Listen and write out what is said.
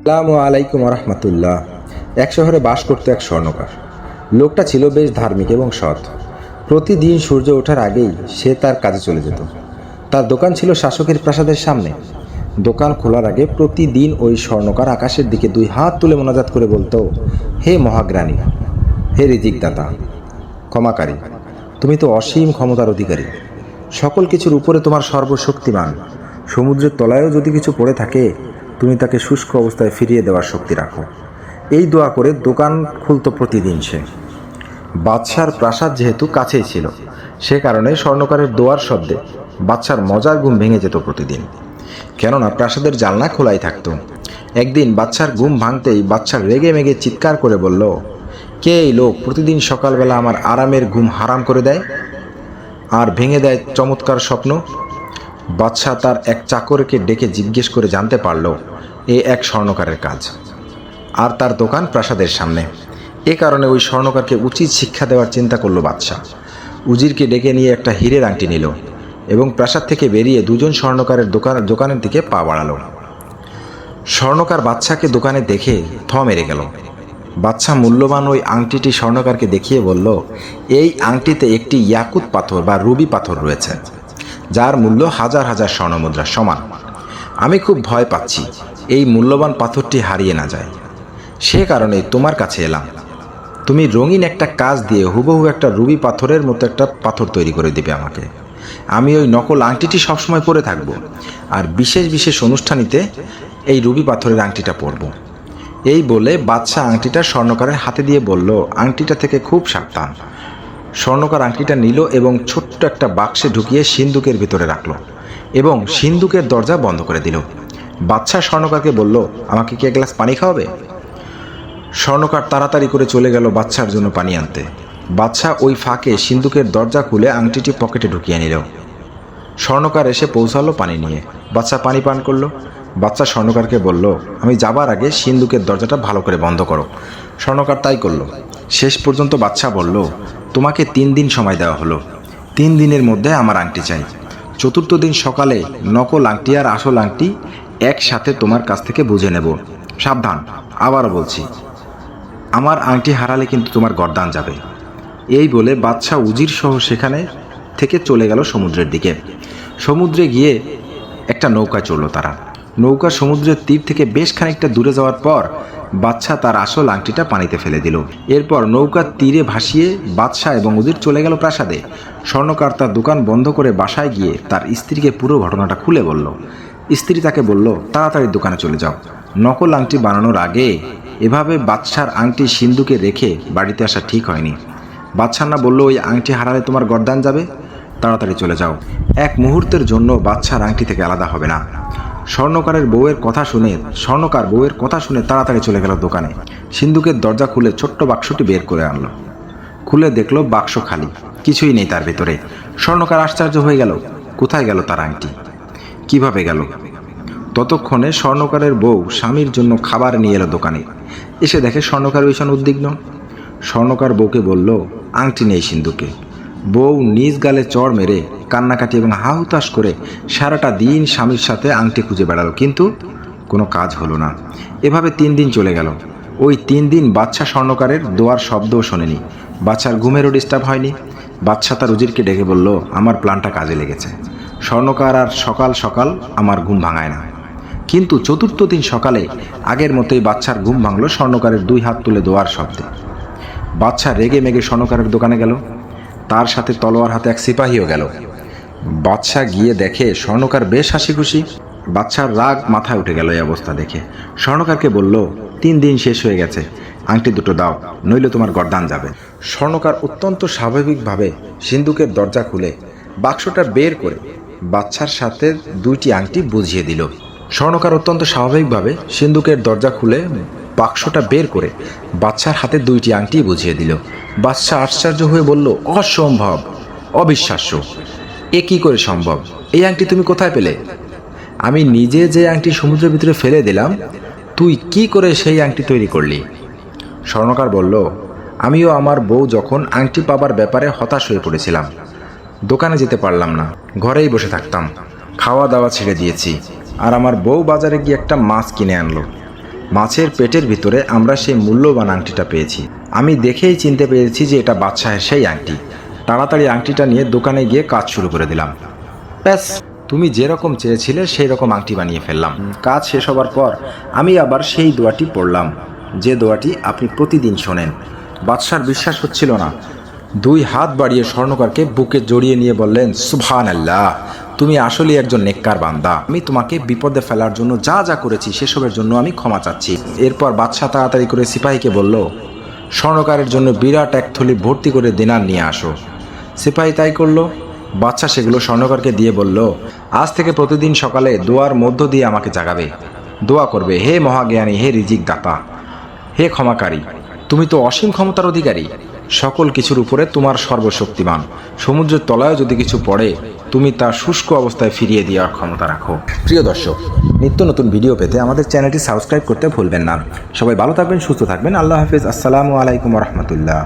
আসসালামু আলাইকুম রহমতুল্লাহ। এক শহরে বাস করতো এক স্বর্ণকার। লোকটা ছিল বেশ ধার্মিক এবং সৎ। প্রতিদিন সূর্য ওঠার আগেই সে তার কাজে চলে যেত। তার দোকান ছিল শাসকের প্রাসাদের সামনে। দোকান খোলার আগে প্রতিদিন ওই স্বর্ণকার আকাশের দিকে দুই হাত তুলে মোনাজাত করে বলতো, হে মহাগ্রাণী হে রিজিকদাতা, ক্ষমাকারী, তুমি তো অসীম ক্ষমতার অধিকারী। সকল কিছুর উপরে তোমার সর্বশক্তিমান। সমুদ্রের তলায়ও যদি কিছু পড়ে থাকে তুমি তাকে শুষ্ক অবস্থায় ফিরিয়ে দেওয়ার শক্তি রাখো। এই দোয়া করে দোকান খুলতো প্রতিদিন সে। বাদশার প্রাসাদ যেহেতু কাছেই ছিল, সে কারণে স্বর্ণকারের দোয়ার শব্দে বাচ্চার মজার ঘুম ভেঙে যেত প্রতিদিন। কেননা প্রাসাদের জানলা খোলাই থাকতো। একদিন বাচ্চার ঘুম ভাঙতেই বাচ্চার রেগে মেগে চিৎকার করে বলল, কে এই লোক প্রতিদিন সকালবেলা আমার আরামের ঘুম হারাম করে দেয়? আর ভেঙে দেয় চমৎকার স্বপ্ন? বাদশাহ তার এক চাকরকে ডেকে জিজ্ঞেস করে জানতে পারল, এ এক স্বর্ণকারের কাজ। আর তার দোকান প্রাসাদের সামনে। এ কারণে ওই স্বর্ণকারকে উচিত শিক্ষা দেওয়ার চিন্তা করল বাদশাহ। উজিরকে ডেকে নিয়ে একটা হীরের আংটি নিল এবং প্রাসাদ থেকে বেরিয়ে দুজন স্বর্ণকারের দোকান, দোকানের দিকে পা বাড়ালো। স্বর্ণকার বাচ্চাকে দোকানে দেখে থ মেরে গেল। বাচ্চা মূল্যবান ওই আংটিটি স্বর্ণকারকে দেখিয়ে বলল, এই আংটিতে একটি ইয়াকুত পাথর বা রুবি পাথর রয়েছে। যার মূল্য হাজার হাজার স্বর্ণমুদ্রার সমান। আমি খুব ভয় পাচ্ছি এই মূল্যবান পাথরটি হারিয়ে না যায়। সে কারণে তোমার কাছে এলাম। তুমি রঙিন একটা কাজ দিয়ে হুবহু একটা রুবি পাথরের মতো একটা পাথর তৈরি করে দিবে আমাকে। আমি ওই নকল আংটিটি সবসময় পরে থাকব আর বিশেষ বিশেষ অনুষ্ঠানিতে এই রুবি পাথরের আংটিটা পরব। এই বলে বাদশাহ আংটিটা স্বর্ণকারের হাতে দিয়ে বলল, আংটিটা থেকে খুব সাবধান। স্বর্ণকার আংটিটা নিল এবং ছোট্ট একটা বাক্সে ঢুকিয়ে সিন্দুকের ভিতরে রাখল এবং সিন্দুকের দরজা বন্ধ করে দিল। বাচ্চা স্বর্ণকারকে বলল, আমাকে কি এক গ্লাস পানি খাওয়াবে? স্বর্ণকার তাড়াতাড়ি করে চলে গেল বাচ্চার জন্য পানি আনতে। বাচ্চা ওই ফাঁকে সিন্দুকের দরজা খুলে আংটিটি পকেটে ঢুকিয়ে নিল। স্বর্ণকার এসে পৌঁছালো পানি নিয়ে। বাচ্চা পানি পান করল। বাচ্চা স্বর্ণকারকে বলল, আমি যাবার আগে সিন্দুকের দরজাটা ভালো করে বন্ধ করো। স্বর্ণকার তাই করল। শেষ পর্যন্ত বাচ্চা বলল, তোমাকে তিন দিন সময় দেওয়া হলো। তিন দিনের মধ্যে আমার আংটি চাই। চতুর্থ দিন সকালে নকল আংটি আর আসল আংটি একসাথে তোমার কাছ থেকে বুঝে নেব। সাবধান, আবারও বলছি। আমার আংটি হারালে কিন্তু তোমার গরদান যাবে। এই বলে বাদশাহ উজির সহ সেখানে থেকে চলে গেল সমুদ্রের দিকে। সমুদ্রে গিয়ে একটা নৌকা চলল তারা। নৌকা সমুদ্রের তীর থেকে বেশ খানিকটা দূরে যাওয়ার পর বাদশাহ তার আসল আংটিটা পানিতে ফেলে দিল। এরপর নৌকার তীরে ভাসিয়ে বাদশাহ এবং উজির চলে গেল প্রাসাদে। স্বর্ণকার তার দোকান বন্ধ করে বাসায় গিয়ে তার স্ত্রীকে পুরো ঘটনাটা খুলে বলল। স্ত্রী তাকে বলল, তাড়াতাড়ি দোকানে চলে যাও। নকল আংটি বানানোর আগে এভাবে বাদশার আংটি সিন্ধুকে রেখে বাড়িতে আসা ঠিক হয়নি। বাদশান্না বলল, ওই আংটি হারালে তোমার গরদান যাবে? তাড়াতাড়ি চলে যাও। এক মুহূর্তের জন্য বাদশার আংটি থেকে আলাদা হবে না। স্বর্ণকারের বউয়ের কথা শুনে স্বর্ণকার বউয়ের কথা শুনে তাড়াতাড়ি চলে গেল দোকানে। সিন্ধুকের দরজা খুলে ছোট্ট বাক্সটি বের করে আনলো। খুলে দেখল বাক্স খালি, কিছুই নেই তার ভেতরে। স্বর্ণকার আশ্চর্য হয়ে গেল, কোথায় গেল তার আংটি? কীভাবে গেল? ততক্ষণে স্বর্ণকারের বউ স্বামীর জন্য খাবার নিয়ে এলো দোকানে। এসে দেখে স্বর্ণকার ভীষণ উদ্বিগ্ন। স্বর্ণকার বউকে বলল, আংটি নেই সিন্ধুকে। বউ নিজ গালে চড় মেরে কান্নাকাটি এবং হাহুতাশ করে সারাটা দিন স্বামীর সাথে আংটি খুঁজে বেড়ালো। কিন্তু কোনো কাজ হলো না। এভাবে তিন দিন চলে গেল। ওই তিন দিন বাচ্চা স্বর্ণকারের দোয়ার শব্দও শোনেনি। বাচ্চার ঘুমেরও ডিস্টার্ব হয়নি। বাচ্চা তার উজিরকে ডেকে বলল, আমার প্ল্যানটা কাজে লেগেছে। স্বর্ণকার আর সকাল সকাল আমার ঘুম ভাঙায় না। কিন্তু চতুর্থ দিন সকালে আগের মতোই বাচ্চার ঘুম ভাঙল স্বর্ণকারের দুই হাত তুলে দোয়ার শব্দে। বাচ্চা রেগে মেগে স্বর্ণকারের দোকানে গেল। তার সাথে তলোয়ার হাতে এক সিপাহীও গেল। বাচ্চা গিয়ে দেখে স্বর্ণকার বেশ হাসি খুশি বাচ্চার রাগ মাথায় উঠে গেল এই অবস্থা দেখে। স্বর্ণকারকে বলল, তিন দিন শেষ হয়ে গেছে। আংটি দুটো দাও, নইলে তোমার গরদান যাবে। স্বর্ণকার অত্যন্ত স্বাভাবিকভাবে সিন্ধুকের দরজা খুলে বাক্সটা বের করে বাচ্চার সাথে দুইটি আংটি বুঝিয়ে দিল। স্বর্ণকার অত্যন্ত স্বাভাবিকভাবে সিন্ধুকের দরজা খুলে বাক্সটা বের করে বাচ্চার হাতে দুইটি আংটি বুঝিয়ে দিল। বাচ্চা আশ্চর্য হয়ে বলল, অসম্ভব, অবিশ্বাস্য। এ কি করে সম্ভব? এই আংটি তুমি কোথায় পেলে? আমি নিজে যে আংটি সমুদ্রের ভিতরে ফেলে দিলাম, তুই কি করে সেই আংটি তৈরি করলি? স্বর্ণকার বলল, আমিও আমার বউ যখন আংটি পাবার ব্যাপারে হতাশ হয়ে পড়েছিলাম, দোকানে যেতে পারলাম না, ঘরেই বসে থাকতাম খাওয়া দাওয়া ছেড়ে দিয়েছি, আর আমার বউ বাজারে গিয়ে একটা মাছ কিনে আনলো। মাছের পেটের ভিতরে আমরা সেই মূল্যবান আংটিটা পেয়েছি। আমি দেখেই চিনতে পেরেছি যে এটা বাদশাহের সেই আংটি। তাড়াতাড়ি আংটিটা নিয়ে দোকানে গিয়ে কাজ শুরু করে দিলাম। ব্যাস, তুমি যেরকম চেয়েছিলে সেই রকম আংটি বানিয়ে ফেললাম। কাজ শেষ হবার পর আমি আবার সেই দোয়াটি পড়লাম, যে দোয়াটি আপনি প্রতিদিন শোনেন। বাদশার বিশ্বাস হচ্ছিল না। দুই হাত বাড়িয়ে স্বর্ণকারকে বুকে জড়িয়ে নিয়ে বললেন সুভান আল্লাহ তুমি আসলে একজন নেককার বান্দা। আমি তোমাকে বিপদে ফেলার জন্য যা যা করেছি সেসবের জন্য আমি ক্ষমা চাচ্ছি। এরপর বাদশাহ তাড়াতাড়ি করে সিপাহীকে বলল, স্বর্ণকারের জন্য বিরাট এক থলি ভর্তি করে দিনার নিয়ে আসো। সিপাহী তাই করল। বাচ্চা সেগুলো স্বর্ণকারকে দিয়ে বলল, আজ থেকে প্রতিদিন সকালে দোয়ার মধ্য দিয়ে আমাকে জাগাবে। দোয়া করবে, হে মহাজ্ঞানী, হে রিজিক দাতা, হে ক্ষমাকারী, তুমি তো অসীম ক্ষমতার অধিকারী। সকল কিছুর উপরে তোমার সর্বশক্তিমান। সমুদ্রের তলায় যদি কিছু পড়ে, তুমি তা শুষ্ক অবস্থায় ফিরিয়ে দেওয়ার ক্ষমতা রাখো। প্রিয় দর্শক, নিত্য নতুন ভিডিও পেতে আমাদের চ্যানেলটি সাবস্ক্রাইব করতে ভুলবেন না। সবাই ভালো থাকবেন, সুস্থ থাকবেন। আল্লাহ হাফিজ। আসসালামু আলাইকুম রহমতুল্লাহ।